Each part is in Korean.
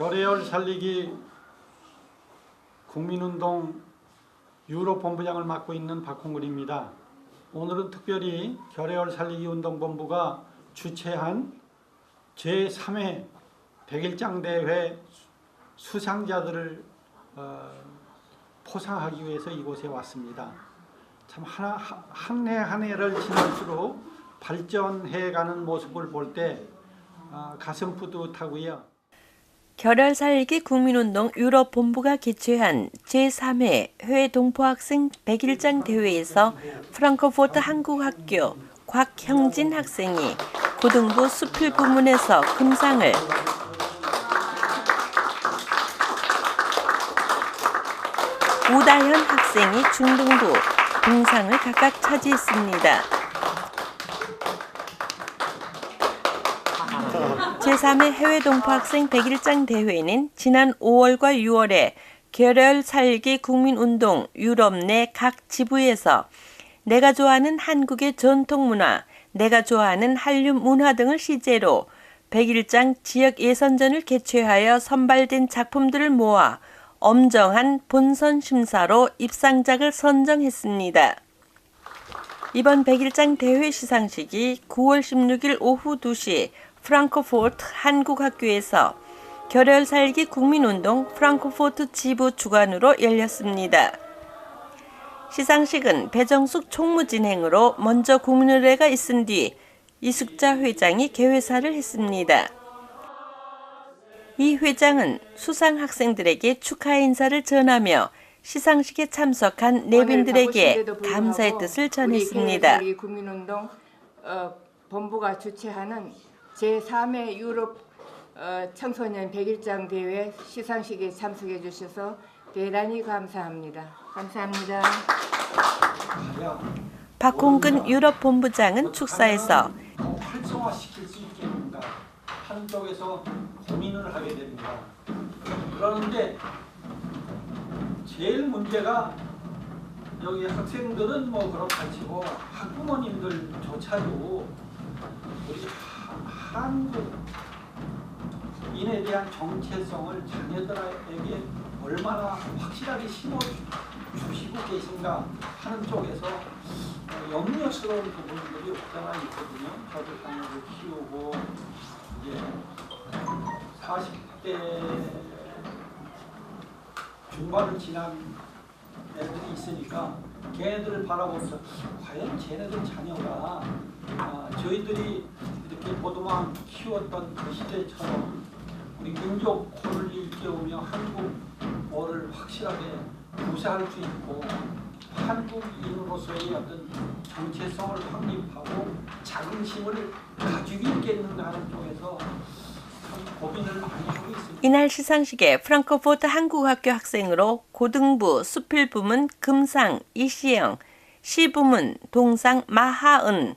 결의열 살리기 국민운동 유럽 본부장을 맡고 있는 박홍근입니다. 오늘은 특별히 결의열 살리기 운동본부가 주최한 제3회 백일장 대회 수상자들을 어, 포상하기 위해서 이곳에 왔습니다. 참 하나 한해 한 해를 지날수록 발전해가는 모습을 볼때 아, 가슴 뿌듯하고요. 결혈 살기 국민운동 유럽 본부가 개최한 제3회 해외 동포 학생 100일장 대회에서 프랑크포르트 한국학교 곽형진 학생이 고등부 수필 부문에서 금상을 우다현 학생이 중등부 동상을 각각 차지했습니다. 제3회 해외 동포 학생 100일장 대회는 지난 5월과 6월에 결혈 살기 국민운동 유럽 내 각 지부에서 내가 좋아하는 한국의 전통 문화, 내가 좋아하는 한류 문화 등을 시제로 100일장 지역 예선전을 개최하여 선발된 작품들을 모아 엄정한 본선 심사로 입상작을 선정했습니다. 이번 100일장 대회 시상식이 9월 16일 오후 2시 프랑크포르트 한국학교에서 결혈 살기 국민운동 프랑크포르트 지부 주관으로 열렸습니다. 시상식은 배정숙 총무 진행으로 먼저 국민의례가 있은 뒤 이숙자 회장이 개회사를 했습니다. 이 회장은 수상 학생들에게 축하 인사를 전하며 시상식에 참석한 내빈들에게 감사의 뜻을 전했습니다. 우리 국민운동 어, 본부가 주최하는 제3회 유럽 어, 청소년 100일장 대회 시상식에 참석해 주셔서 대단히 감사합니다. 감사합니다. 박홍근 유럽 본부장은 축사에서 더 활성화시킬 수 있겠는가 하는 쪽에서 고민을 하게 됩니다. 그러는데 제일 문제가 여기 학생들은 뭐 그렇다 치고 학부모님들조차도 우리 하- 한국 인에 대한 정체성을 자녀들에게 얼마나 확실하게 심어 주시고 계신가 하는 쪽에서 어, 염려스러운 부분들이 없잖아 있거든요. 저도 자녀를 키우고 이제 40대 중반을 지난 애들이 있으니까 걔네들을 바라보면서 과연 쟤네들 자녀가 아, 저희들이 이렇게 보도만 키웠던 그 시대처럼 우리 민족호를 일깨우며 한국어를 확실하게 구사할 수 있고 한국인으로서의 어떤 정체성을 확립하고 자긍심을 가지고 있겠는가 하는 쪽에서. 이날 시상식에 프랑크포르트 한국학교 학생으로 고등부 수필 부문 금상 이시영, 시 부문 동상 마하은,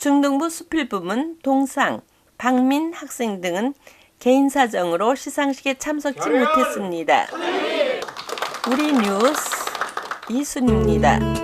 중등부 수필 부문 동상, 박민 학생 등은 개인 사정으로 시상식에 참석지 못했습니다. 우리 뉴스 이순입니다. 음.